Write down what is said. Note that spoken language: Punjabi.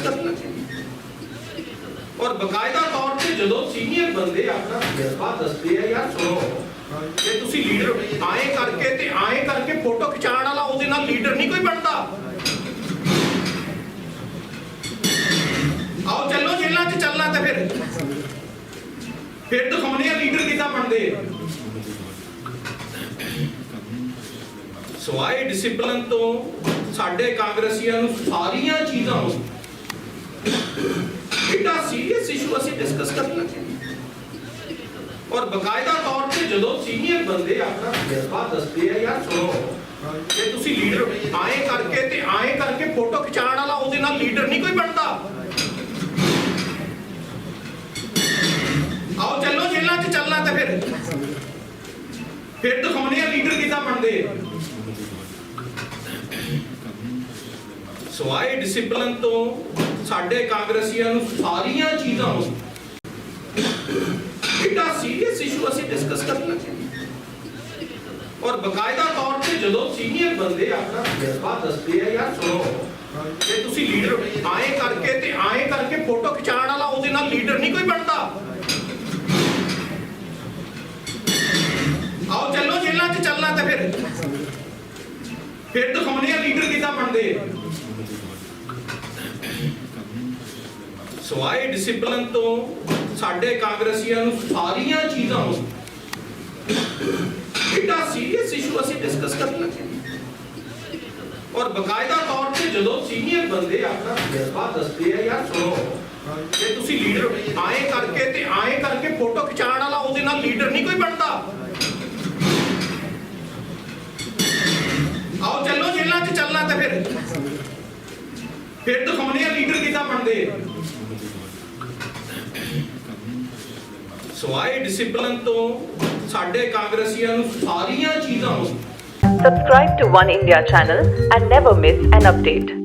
ਕਰਨਾ ਔਰ ਬਕਾਇਦਾ ਤੌਰ ਤੇ ਜਦੋਂ ਸੀਨੀਅਰ ਬੰਦੇ ਆਪਣਾ ਜਜ਼ਬਾ ਦੱਸਦੇ ਆ, ਯਾਰ ਸੁਣੋ, ਜੇ ਤੁਸੀਂ ਲੀਡਰ ਆਏ ਕਰਕੇ ਤੇ ਆਏ ਕਰਕੇ ਫੋਟੋ ਖਿਚਾਉਣ ਵਾਲਾ ਉਹਦੇ ਨਾਲ ਲੀਡਰ ਨਹੀਂ ਕੋਈ ਬਣਦਾ। ਆਓ ਚੱਲੋ ਜੇਲ੍ਹਾਂ 'ਚ ਚੱਲਣਾ ਤੇ ਫਿਰ। ਫਿਰ ਦਿਖਾਉਣੇ ਆ ਲੀਡਰ ਕਿੱਦਾਂ ਬਣਦੇ। ਸਵਾਏ ਸੋ ਤੋਂ ਸਾਡੇ ਕਾਂਗਰਸੀਆਂ ਨੂੰ ਸਾਰੀਆਂ ਚੀਜ਼ਾਂ ਨੂੰ ਇਹਦਾ ਸੀਰੀਅਸ ਇਸ਼ੂ ਔਰ ਬਕਾਇਦਾ ਤੌਰ ਤੇ ਜਦੋਂ ਸੀਨੀਅਰ ਬੰਦੇ ਆਪਣਾ ਜਜ਼ਬਾ ਦੱਸਦੇ ਆ, ਯਾਰ ਸੁਣੋ। ਜੇ ਤੁਸੀਂ ਲੀਡਰ ਆਏ ਕਰਕੇ ਤੇ ਆਏ ਕਰਕੇ ਫੋਟੋ ਖਿਚਾਉਣ ਵਾਲਾ ਉਹਦੇ ਨਾਲ ਲੀਡਰ ਨਹੀਂ ਕੋਈ ਬਣਦਾ। ਆਓ ਚੱਲੋ ਜੇਲ੍ਹਾਂ 'ਚ ਚੱਲਣਾ ਤੇ ਫਿਰ। ਫਿਰ ਦਿਖਾਉਣੇ ਆ ਲੀਡਰ ਕਿੱਦਾਂ ਬਣਦੇ। ਆ ਸੋ ਤੋਂ ਸਾਡੇ ਕਾਂਗਰਸੀਆਂ ਨੂੰ ਸਾਰੀਆਂ ਚੀਜ਼ਾਂ ਨੂੰ ਸੀਰੀਅਸ ਇਸ਼ੂ ਅਸੀਂ ਡਿਸਕਸ ਕਰਨਾ ਔਰ ਬਕਾਇਦਾ ਤੌਰ ਤੇ ਜਦੋਂ ਸੀਨੀਅਰ ਬੰਦੇ ਆਪਣਾ ਜਜ਼ਬਾ ਦੱਸਦੇ ਆ, ਯਾਰ ਸੁਣੋ, ਜੇ ਤੁਸੀਂ ਲੀਡਰ ਆਏ ਕਰਕੇ ਤੇ ਆਏ ਕਰਕੇ ਫੋਟੋ ਖਿਚਾਉਣ ਵਾਲਾ ਉਹਦੇ ਨਾਲ ਲੀਡਰ ਨਹੀਂ ਕੋਈ ਬਣਦਾ। ਆਓ ਚੱਲੋ ਜੇਲ੍ਹਾਂ 'ਚ ਚੱਲਣਾ ਤੇ ਫਿਰ। ਫਿਰ ਦਿਖਾਉਣੇ ਆ ਲੀਡਰ ਕਿੱਦਾਂ ਬਣਦੇ। ਆ ਡਿਸਪਲਿਨ ਤੋਂ ਸਾਡੇ ਕਾਂਗਰਸੀਆਂ ਨੂੰ ਸਾਰੀਆਂ ਚੀਜ਼ਾਂ ਨੂੰ। ਇਹਦਾ ਸੀਰੀਅਸ ਇਸ਼ੂ ਅਸੀਂ ਡਿਸਕਸ ਕਰਨਾ ਔਰ ਬਕਾਇਦਾ ਤੌਰ ਤੇ ਜਦੋਂ ਸੀਨੀਅਰ ਬੰਦੇ ਆਪਣਾ ਜਜ਼ਬਾ ਦੱਸਦੇ ਆ, ਯਾਰ ਸੁਣੋ, ਜੇ ਤੁਸੀਂ ਲੀਡਰ ਆਏ ਕਰਕੇ ਤੇ ਆਏ ਕਰਕੇ ਫੋਟੋ ਖਿਚਾਉਣ ਵਾਲਾ ਉਹਦੇ ਨਾਲ ਲੀਡਰ ਨਹੀਂ ਕੋਈ ਬਣਦਾ। ਆਓ ਚੱਲੋ ਜੇਲਾਂ 'ਚ ਚੱਲਣਾ ਤੇ ਫਿਰ। ਫਿਰ ਦਿਖਾਉਣੇ ਆ ਲੀਡਰ ਕਿੱਦਾਂ ਬਣਦੇ। ਸਵਾਏ ਡਿਸਪਲਨ ਤੋਂ ਸਾਡੇ ਕਾਂਗਰਸੀਆਂ ਨੂੰ ਸਾਰੀਆਂ ਚੀਜ਼ਾਂ subscribe to 1 India channel and never miss an update